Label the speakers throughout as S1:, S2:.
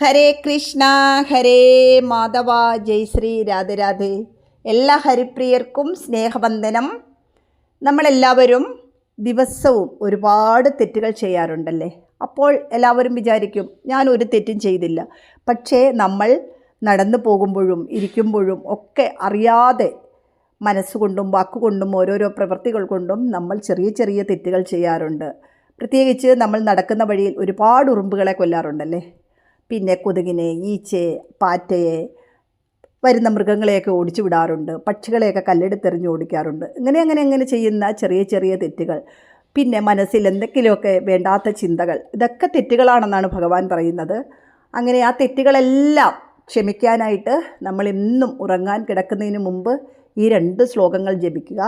S1: ഹരേ കൃഷ്ണ ഹരേ മാധവ ജയ് ശ്രീ രാധരാധേ എല്ലാ ഹരിപ്രിയർക്കും സ്നേഹവന്ദനം. നമ്മളെല്ലാവരും ദിവസവും ഒരുപാട് തെറ്റുകൾ ചെയ്യാറുണ്ടല്ലേ? അപ്പോൾ എല്ലാവരും വിചാരിക്കും ഞാൻ ഒരു തെറ്റും ചെയ്തില്ല. പക്ഷേ നമ്മൾ നടന്നു പോകുമ്പോഴും ഇരിക്കുമ്പോഴും ഒക്കെ അറിയാതെ മനസ്സുകൊണ്ടും വാക്കുകൊണ്ടും ഓരോരോ പ്രവൃത്തികൾ കൊണ്ടും നമ്മൾ ചെറിയ ചെറിയ തെറ്റുകൾ ചെയ്യാറുണ്ട്. പ്രത്യേകിച്ച് നമ്മൾ നടക്കുന്ന വഴിയിൽ ഒരുപാട് ഉറുമ്പുകളെ കൊല്ലാറുണ്ടല്ലേ? പിന്നെ കൊതുകിനെ ഈച്ചയെ പാറ്റയെ വരുന്ന മൃഗങ്ങളെയൊക്കെ ഓടിച്ചു വിടാറുണ്ട്. പക്ഷികളെയൊക്കെ കല്ലെടുത്തെറിഞ്ഞ് ഓടിക്കാറുണ്ട്. ഇങ്ങനെ അങ്ങനെ അങ്ങനെ ചെയ്യുന്ന ചെറിയ ചെറിയ തെറ്റുകൾ. പിന്നെ മനസ്സിൽ എന്തെങ്കിലുമൊക്കെ വേണ്ടാത്ത ചിന്തകൾ. ഇതൊക്കെ തെറ്റുകളാണെന്നാണ് ഭഗവാൻ പറയുന്നത്. അങ്ങനെ ആ തെറ്റുകളെല്ലാം ക്ഷമിക്കാനായിട്ട് നമ്മൾ എന്നും ഉറങ്ങാൻ കിടക്കുന്നതിന് മുമ്പ് ഈ രണ്ട് ശ്ലോകങ്ങൾ ജപിക്കുക.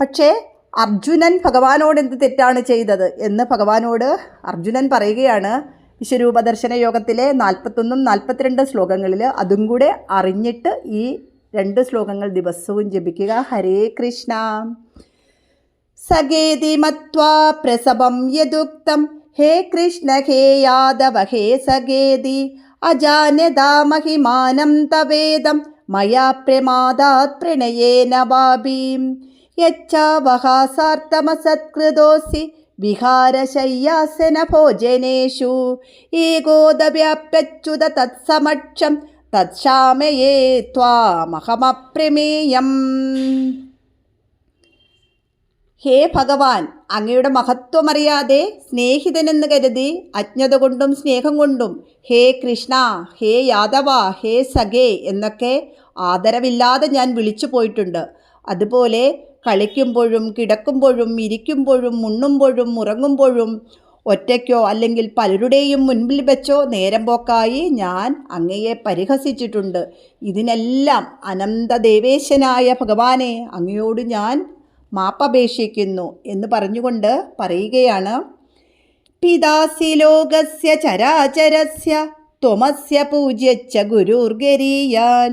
S1: പക്ഷേ അർജുനൻ ഭഗവാനോട് എന്ത് തെറ്റാണ് ചെയ്തത് എന്ന് ഭഗവാനോട് അർജുനൻ പറയുകയാണ് വിശ്വരൂപ ദർശന യോഗത്തിലെ നാൽപ്പത്തൊന്നും നാൽപ്പത്തിരണ്ട് ശ്ലോകങ്ങളിൽ അതും കൂടെ അറിഞ്ഞിട്ട് ഈ രണ്ട് ശ്ലോകങ്ങൾ ദിവസവും ജപിക്കുക. ഹരേ കൃഷ്ണ. സഗേതി മത്വാ പ്രസവം യദുക്തം. ഹേ കൃഷ്ണ ഹേ യാദവ ഹേ സഗേതി അജാനതാ മഹിമാനം തവേദം. മയാ പ്രമാദാത് പ്രണയേന വാപീം. യച്ചാവഹാസാർത്ഥമസത്കൃതോസി വിഹാരശയ്യാസന ഭോജനേഷു ഏകോദവ്യാപ്യച്യുത തത്സമക്ഷം തത്ശാമയേ ത്വാമഹമപ്രമേയം. ഹേ ഭഗവാൻ അങ്ങയുടെ മഹത്വമറിയാതെ സ്നേഹിതനെന്ന് കരുതി അജ്ഞത കൊണ്ടും സ്നേഹം കൊണ്ടും ഹേ കൃഷ്ണ ഹേ യാദവ ഹേ സഖേ എന്നൊക്കെ ആദരവില്ലാതെ ഞാൻ വിളിച്ചു പോയിട്ടുണ്ട് അതുപോലെ കളിക്കുമ്പോഴും കിടക്കുമ്പോഴും ഇരിക്കുമ്പോഴും ഉണ്ണുമ്പോഴും ഉറങ്ങുമ്പോഴും ഒറ്റയ്ക്കോ അല്ലെങ്കിൽ പലരുടെയും മുൻപിൽ വെച്ചോ നേരം പോക്കായി ഞാൻ അങ്ങയെ പരിഹസിച്ചിട്ടുണ്ട്. ഇതിനെല്ലാം അനന്തദേവേശനായ ഭഗവാനെ അങ്ങയോട് ഞാൻ മാപ്പപേക്ഷിക്കുന്നു എന്ന് പറഞ്ഞുകൊണ്ട് പറയുകയാണ്. പിതാസി ലോകസ്യ ചരാചരസ്യ ത്വമസ്യ പൂജ്യച്ച ഗുരുർഗരീയാൻ.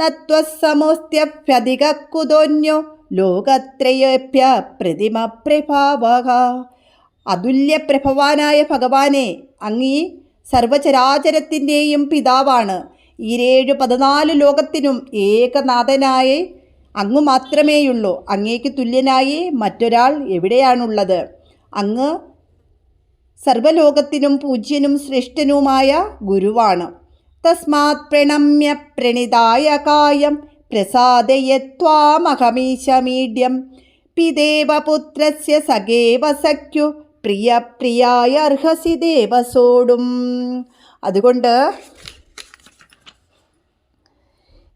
S1: നത്വസമോസ്ത്യഭ്യധിക കുതോന്യോ പ്രതിമപ്രഭാവക. പ്രതിമ പ്രഭാവക അതുല്യപ്രഭവാനായ ഭഗവാനെ അങ്ങീ സർവചരാചരത്തിന്റെയും പിതാവാണ്. ഈരേഴ് പതിനാല് ലോകത്തിനും ഏകനാഥനായി അങ്ങ് മാത്രമേയുള്ളൂ അങ്ങേക്ക് തുല്യനായി മറ്റൊരാൾ എവിടെയാണുള്ളത്? അങ്ങ് സർവലോകത്തിനും പൂജ്യനും ശ്രേഷ്ഠനുമായ ഗുരുവാണ്. തസ്മാത് പ്രണമ്യ പ്രണിതായ കായം പ്രസാദയത്വാമഹമീശമീഡ്യം. പിതേവപുത്രസ്യ സഖേവ സഖ്യു പ്രിയ പ്രിയായ അർഹസി ദേവസോടും. അതുകൊണ്ട്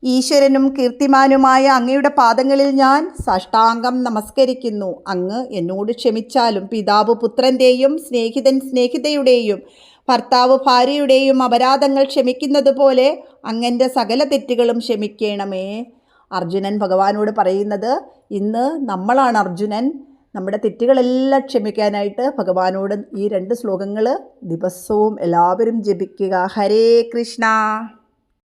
S1: ഈശ്വരനും കീർത്തിമാനുമായ അങ്ങയുടെ പാദങ്ങളിൽ ഞാൻ സാഷ്ടാംഗം നമസ്കരിക്കുന്നു. അങ്ങ് എന്നോട് ക്ഷമിച്ചാലും പിതാവ് പുത്രന്റെയും സ്നേഹിതൻ സ്നേഹിതയുടെയും ഭർത്താവ് ഭാര്യയുടെയും അപരാധങ്ങൾ ക്ഷമിക്കുന്നത് പോലെ അങ്ങന്റെ സകല തെറ്റുകളും ക്ഷമിക്കണമേ. അർജുനൻ ഭഗവാനോട് പറയുന്നത് ഇന്ന് നമ്മളാണ് അർജുനൻ. നമ്മുടെ തെറ്റുകളെല്ലാം ക്ഷമിക്കാനായിട്ട് ഭഗവാനോട് ഈ രണ്ട് ശ്ലോകങ്ങൾ ദിവസവും എല്ലാവരും ജപിക്കുക. ഹരേ കൃഷ്ണ.